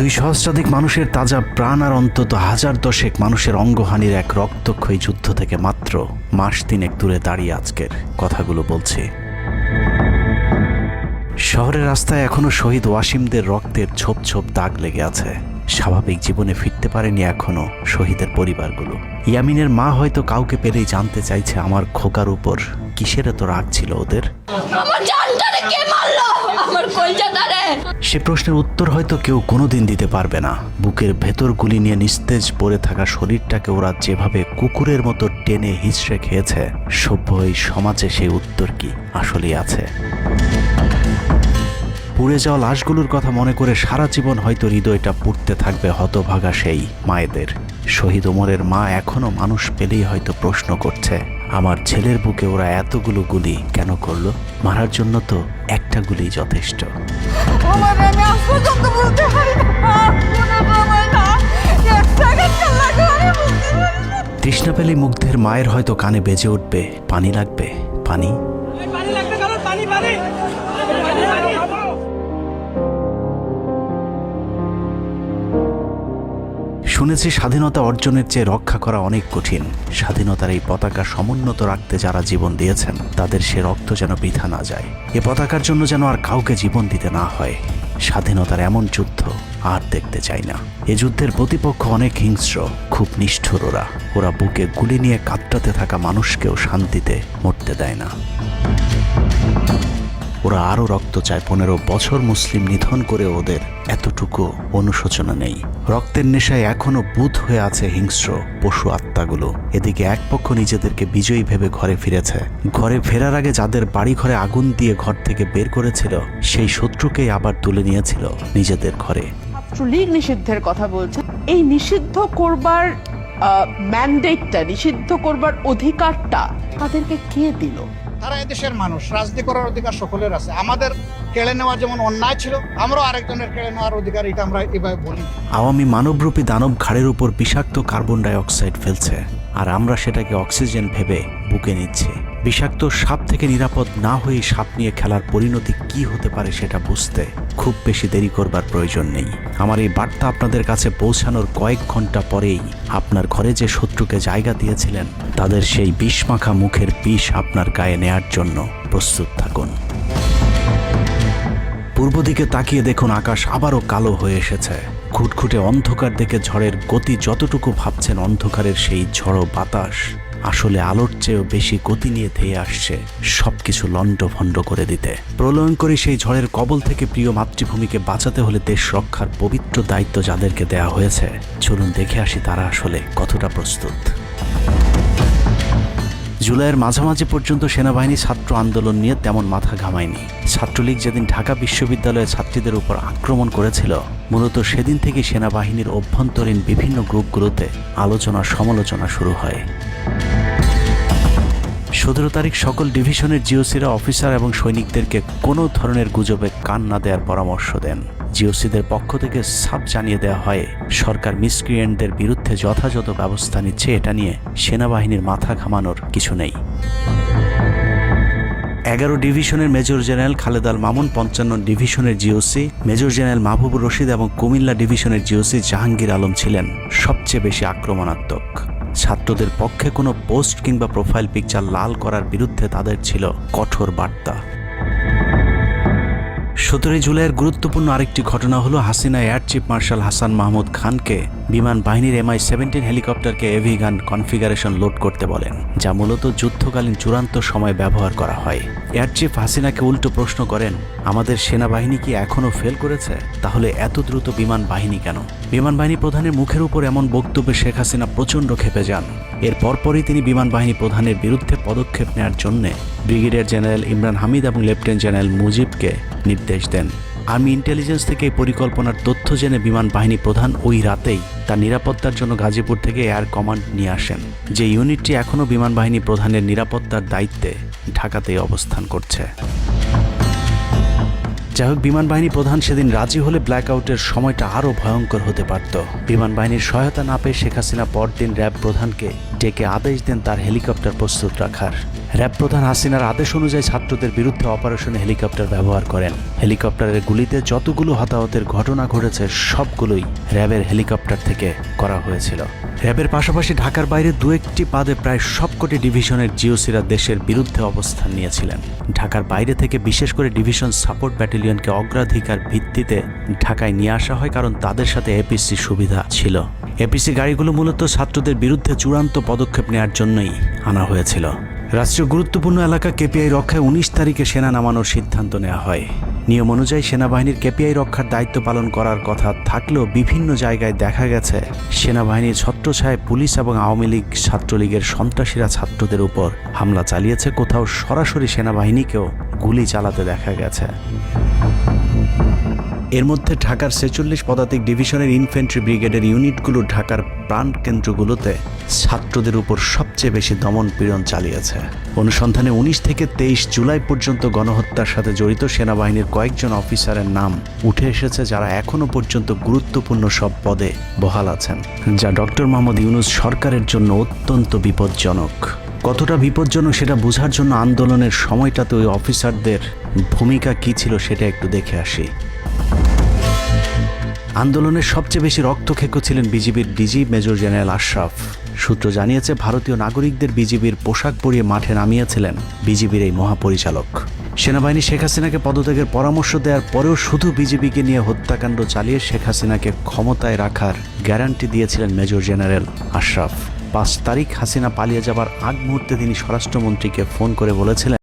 দুই সহস্রাধিক মানুষের তাজা প্রাণ আর অন্তত হাজার দশেক মানুষের অঙ্গহানির এক রক্তক্ষয়ী যুদ্ধ থেকে মাত্র মাস তিনেক দূরে দাঁড়িয়ে আজকের কথাগুলো বলছি। শহরের রাস্তায় এখনও শহীদ ওয়াসিমদের রক্তের ছোপ ছোপ দাগ লেগে আছে। স্বাভাবিক জীবনে ফিরতে পারেনি এখনও শহীদের পরিবারগুলো। ইয়ামিনের মা হয়তো কাউকে পেলেই জানতে চাইছে আমার খোকার উপর কিসের এত রাগ ছিল ওদের? আমার জানটারে কে মারলো? আমার কলজাটারে সে প্রশ্নের উত্তর হয়তো কেউ কোনোদিন দিতে পারবে না। বুকের ভেতর গুলি নিয়ে নিস্তেজ পড়ে থাকা শরীরটাকে ওরা যেভাবে কুকুরের মতো টেনে হিচড়ে খেয়েছে, সভ্য এই সমাজে সেই উত্তর কি? আসলেই আছে। পুড়ে যাওয়া লাশগুলোর কথা মনে করে সারা জীবন হয়তো হৃদয়টা পুড়তে থাকবে হতভাগা সেই মায়েদের। শহীদ ওমরের মা এখনও মানুষ পেলেই হয়তো প্রশ্ন করছে আমার ছেলের বুকে ওরা এতগুলো গুলি কেন করল? মারার জন্য তো একটা গুলি যথেষ্ট। আমার আমি আজ পর্যন্ত বলতে পারি না। কোনো সময় না এক সেকেন্ড লাগে আমি বলতে পারি না। তৃষ্ণা পেলে মুগ্ধের মায়ের হয়তো কানে বেজে উঠবে পানি লাগবে পানি? শুনেছি স্বাধীনতা অর্জনের চেয়ে রক্ষা করা অনেক কঠিন। স্বাধীনতার এই পতাকা সমুন্নত রাখতে যারা জীবন দিয়েছেন, তাদের সে রক্ত যেন বৃথা না যায়। এ পতাকার জন্য যেন আর কাউকে জীবন দিতে না হয়। স্বাধীনতার এমন যুদ্ধ আর দেখতে চাই না। এ যুদ্ধের প্রতিপক্ষ অনেক হিংস্র, খুব নিষ্ঠুর ওরা ওরা বুকে গুলি নিয়ে কাতরাতে থাকা মানুষকেও শান্তিতে মরতে দেয় না। ওরা আরও রক্ত চায় পনেরো বছর মুসলিম নিধন করে ওদের। এতটুকু অনুশোচনা নেই। রক্তের নেশায় এখনও বুধ হয়ে আছে হিংস্র, পশু আত্মাগুলো। এদিকে এক পক্ষ নিজেদেরকে বিজয়ী ভেবে ঘরে ফিরেছে। ঘরে ফেরার আগে যাদের বাড়ি ঘরে আগুন দিয়ে ঘর থেকে বের করেছিল, সেই শত্রুকেই আবার তুলে নিয়েছিল নিজেদের ঘরে। ছাত্রলীগ নিষিদ্ধের কথা বলছে। এই নিষিদ্ধ করবার ম্যান্ডেটটা নিষিদ্ধ করবার অধিকারটা তাদেরকে কে দিল? তারা এদেশের মানুষ, রাজনীতি করার অধিকার সকলের আছে। আমাদের কেড়ে নেওয়া যেমন অন্যায় ছিল, আমরাও আরেকজনের কেড়ে নেওয়ার অধিকার এটা আমরা এভাবে বলি। আওয়ামী মানবরূপী দানব ঘাড়ের উপর বিষাক্ত কার্বন ডাই অক্সাইড ফেলছে, আর আমরা সেটাকে অক্সিজেন ভেবে বুকে নিচ্ছি। বিষাক্ত সাপ থেকে নিরাপদ না হয়ে সাপ নিয়ে খেলার পরিণতি কি হতে পারে সেটা বুঝতে খুব বেশি দেরি করবার প্রয়োজন নেই। আমার এই বার্তা আপনাদের কাছে পৌঁছানোর কয়েক ঘণ্টা পরেই আপনার ঘরে যে শত্রুকে জায়গা দিয়েছিলেন, তাদের সেই বিষমাখা মুখের বিষ আপনার গায়ে নেয়ার জন্য প্রস্তুত থাকুন। পূর্ব দিকে তাকিয়ে দেখুন আকাশ আবারও কালো হয়ে এসেছে। খুটখুটে অন্ধকার দেখে ঝড়ের গতি যতটুকু ভাবছেন অন্ধকারের সেই ঝড়ো বাতাস আসলে আলোর চেয়েও বেশি গতি নিয়ে ধেয়ে আসছে সবকিছু লণ্ডভণ্ড করে দিতে। প্রলয়ঙ্করী সেই ঝড়ের কবল থেকে প্রিয় মাতৃভূমিকে বাঁচাতে হলে দেশ রক্ষার পবিত্র দায়িত্ব যাদেরকে দেয়া হয়েছে। চলুন দেখে আসি তারা আসলে কতটা প্রস্তুত। জুলাইয়ের মাঝামাঝি পর্যন্ত সেনাবাহিনী ছাত্র আন্দোলন নিয়ে তেমন মাথা ঘামায়নি। ছাত্রলীগ যেদিন ঢাকা বিশ্ববিদ্যালয়ের ছাত্রীদের উপর আক্রমণ করেছিল, মূলত সেদিন থেকে সেনাবাহিনীর অভ্যন্তরীণ বিভিন্ন গ্রুপগুলোতে আলোচনা সমালোচনা শুরু হয়। সতেরো তারিখ সকল ডিভিশনের জিওসিরা অফিসার এবং সৈনিকদেরকে কোনো ধরনের গুজবে কান না দেওয়ার পরামর্শ দেন। জিওসিদের পক্ষ থেকে সাব জানিয়ে দেওয়া হয়, সরকার মিসক্রিয়েন্টদের বিরুদ্ধে যথাযথ ব্যবস্থা নিচ্ছে এটা নিয়ে সেনাবাহিনীর মাথা ঘামানোর কিছু নেই। এগারো ডিভিশনের মেজর জেনারেল খালেদ আল মামুন, পঞ্চান্ন ডিভিশনের GOC, major general Mahbubur Rashid এবং কুমিল্লা ডিভিশনের জিওসি জাহাঙ্গীর আলম ছিলেন সবচেয়ে বেশি আক্রমণাত্মক। ছাত্রদের পক্ষে কোনো পোস্ট কিংবা প্রোফাইল পিকচার লাল করার বিরুদ্ধে তাদের ছিল কঠোর বার্তা। সতেরোই জুলাইয়ের গুরুত্বপূর্ণ আরেকটি ঘটনা হলো Hasina air chief marshal Hasan Mahmud খানকে বিমান বাহিনীর এমআই সেভেন্টিন হেলিকপ্টারকে এভি গান কনফিগারেশন লোড করতে বলেন, যা মূলত যুদ্ধকালীন চূড়ান্ত সময় ব্যবহার করা হয়। এয়ার চিফ হাসিনাকে উল্টো প্রশ্ন করেন, আমাদের সেনাবাহিনী কি এখনও ফেল করেছে? তাহলে এত দ্রুত বিমান বাহিনী কেন? বিমান বাহিনী প্রধানের মুখের উপর এমন বক্তব্যে শেখ হাসিনা প্রচণ্ড ক্ষেপে যান। এর পরপরই তিনি বিমান বাহিনী প্রধানের বিরুদ্ধে পদক্ষেপ নেওয়ার জন্য ব্রিগেডিয়ার জেনারেল ইমরান হামিদ এবং লেফটেন্যান্ট জেনারেল মুজিবকে নির্দেশ দেন। আর্মি ইন্টেলিজেন্স থেকে পরিকল্পনার তথ্য জেনে বিমান বাহিনী প্রধান ওই রাতেই তার নিরাপত্তার জন্য গাজীপুর থেকে এয়ার কমান্ড নিয়ে আসেন, যে ইউনিটটি এখনও বিমান বাহিনী প্রধানের নিরাপত্তার দায়িত্বে ঢাকাতেই অবস্থান করছে। যাই হোক, বিমান বাহিনী প্রধান সেদিন রাজি হলে ব্ল্যাক আউটের সময়টা আরও ভয়ঙ্কর হতে পারত। বিমান বাহিনীর সহায়তা না পেয়ে শেখ হাসিনা পরদিন র্যাব প্রধানকে ডেকে আদেশ দেন তার হেলিকপ্টার প্রস্তুত রাখার। র্যাব প্রধান হাসিনার আদেশ অনুযায়ী ছাত্রদের বিরুদ্ধে অপারেশনে হেলিকপ্টার ব্যবহার করেন। হেলিকপ্টারের গুলিতে যতগুলো হতাহতের ঘটনা ঘটেছে, সবগুলোই র্যাবের হেলিকপ্টার থেকে করা হয়েছিল। র্যাবের পাশাপাশি ঢাকার বাইরে দু একটি পাদে প্রায় সবকটি ডিভিশনের জিওসিরা দেশের বিরুদ্ধে অবস্থান নিয়েছিলেন। ঢাকার বাইরে থেকে বিশেষ করে ডিভিশন সাপোর্ট ব্যাটালিয়নকে অগ্রাধিকার ভিত্তিতে ঢাকায় নিয়ে আসা হয় কারণ তাদের সাথে এপিসি সুবিধা ছিল। এপিসি গাড়িগুলো মূলত ছাত্রদের বিরুদ্ধে চূড়ান্ত পদক্ষেপ নেওয়ার জন্যই আনা হয়েছিল। রাষ্ট্রীয় গুরুত্বপূর্ণ এলাকা কেপিআই রক্ষায় উনিশ তারিখে সেনা নামানোর সিদ্ধান্ত নেওয়া হয়। নিয়ম অনুযায়ী সেনাবাহিনীর কেপিআই রক্ষার দায়িত্ব পালন করার কথা থাকলেও বিভিন্ন জায়গায় দেখা গেছে, সেনাবাহিনীর ছত্রছায় পুলিশ এবং আওয়ামী লীগ ছাত্রলীগের সন্ত্রাসীরা ছাত্রদের উপর হামলা চালিয়েছে। কোথাও সরাসরি সেনাবাহিনীকেও গুলি চালাতে দেখা গেছে। এর মধ্যে ঢাকার ছেচল্লিশ পদাতিক ডিভিশনের ইনফেন্ট্রি ব্রিগেডের ইউনিটগুলো ঢাকার প্রাণ কেন্দ্রগুলোতে ছাত্রদের উপর সবচেয়ে বেশি দমন পীড়ন চালিয়েছে। অনুসন্ধানে উনিশ থেকে তেইশ জুলাই পর্যন্ত গণহত্যার সাথে জড়িত সেনাবাহিনীর কয়েকজন অফিসারের নাম উঠে এসেছে যারা এখনও পর্যন্ত গুরুত্বপূর্ণ সব পদে বহাল আছেন, যা ডক্টর মোহাম্মদ ইউনুস সরকারের জন্য অত্যন্ত বিপজ্জনক। কতটা বিপজ্জনক সেটা বোঝার জন্য আন্দোলনের সময়টাতে ওই অফিসারদের ভূমিকা কী ছিল সেটা একটু দেখে আসি। আন্দোলনের সবচেয়ে বেশি রক্তক্ষেকো ছিলেন বিজিবির ডিজি মেজর জেনারেল আশরাফ। সূত্র জানিয়েছে, ভারতীয় নাগরিকদের বিজিবির পোশাক পরিয়ে মাঠে নামিয়েছিলেন বিজিবির এই মহাপরিচালক। সেনাবাহিনী শেখ হাসিনাকে পদত্যাগের পরামর্শ দেওয়ার পরেও শুধু বিজিবিকে নিয়ে হত্যাকাণ্ড চালিয়ে শেখ হাসিনাকে ক্ষমতায় রাখার গ্যারান্টি দিয়েছিলেন মেজর জেনারেল আশরাফ। পাঁচ তারিখ হাসিনা পালিয়ে যাবার আগ মুহূর্তে তিনি স্বরাষ্ট্রমন্ত্রীকে ফোন করে বলেছিলেন